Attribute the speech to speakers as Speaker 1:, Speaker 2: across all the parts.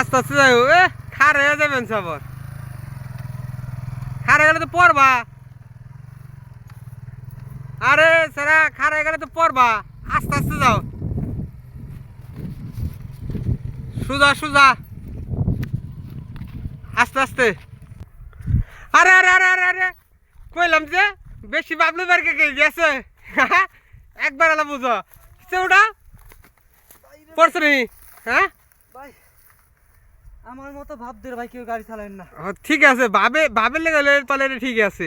Speaker 1: আস্তে আস্তে যাই এ, খার হয়ে যাবেন সবর। খার হয়ে গেলে তো পড়বা। আরে সারা, খার হয়ে গেলে তো পড়বা। আস্তে আস্তে যাও। সোজা সোজা। আস্তে আস্তে। আরে আরে আরে আরে আরে। কইলাম যে, বেশি বাবলু বারকে কে গেছে? একবার আলা বুঝো। ওটা? পড়ছে হ্যাঁ?
Speaker 2: আমার মতো ভাব দে ভাই কেউ গাড়ি চালায় না।
Speaker 1: ঠিক আছে বাবে বাবের লেগে তাহলে ঠিক আছে।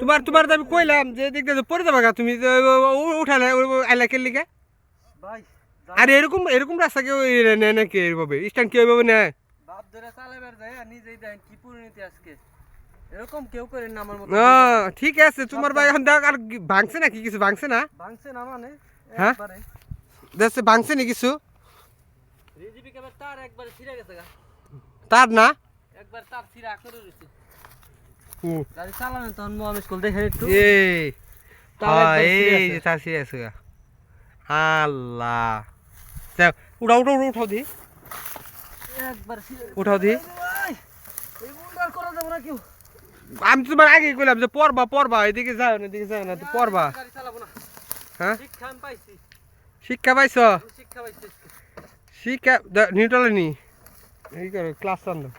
Speaker 1: তোমার তোমার তো আমি কইলাম যে দিক দিয়ে পড়ে যাবে গা তুমি উঠালে এলাকের লিগে।
Speaker 2: ভাই
Speaker 1: আর এরকম এরকম রাস্তা কেউ নেয় নাকি এইভাবে স্ট্যান্ড কেউ এইভাবে নেয়?
Speaker 2: বাপ ধরে চালাবার যায় নিজেই দেন কি পরিণতি আজকে। এরকম কেউ করেন না আমার মতো
Speaker 1: ঠিক আছে তোমার ভাই এখন দেখ আর ভাঙছে নাকি কিছু? ভাঙছে না?
Speaker 2: ভাঙছে না মানে
Speaker 1: হ্যাঁ? দেখছে ভাঙছে নি কিছু?
Speaker 2: তার একবারে ছিঁড়ে গেছে গা।
Speaker 1: তার না?
Speaker 2: একবার তার ছিঁড়া করে রয়েছে। গাড়ি চালানো তখন মো আমি স্কুল দেখে একটু।
Speaker 1: এই হ্যাঁ, এই যে। তার গা। আল্লাহ। যাও, উঠাও উঠাও উঠাও, উঠাও দি।
Speaker 2: একবার
Speaker 1: উঠাও দি।
Speaker 2: করা যাবে না কেউ।
Speaker 1: আমি তোমার আগে কইলাম যে পড়বা পড়বা এদিকে যাও না এদিকে যাও না পড়বা হ্যাঁ?
Speaker 2: শিক্ষা পাইছি।
Speaker 1: শিক্ষা পাইছ?
Speaker 2: শিক্ষা পাইছি She
Speaker 1: kept the neutrality. Here you a class on them.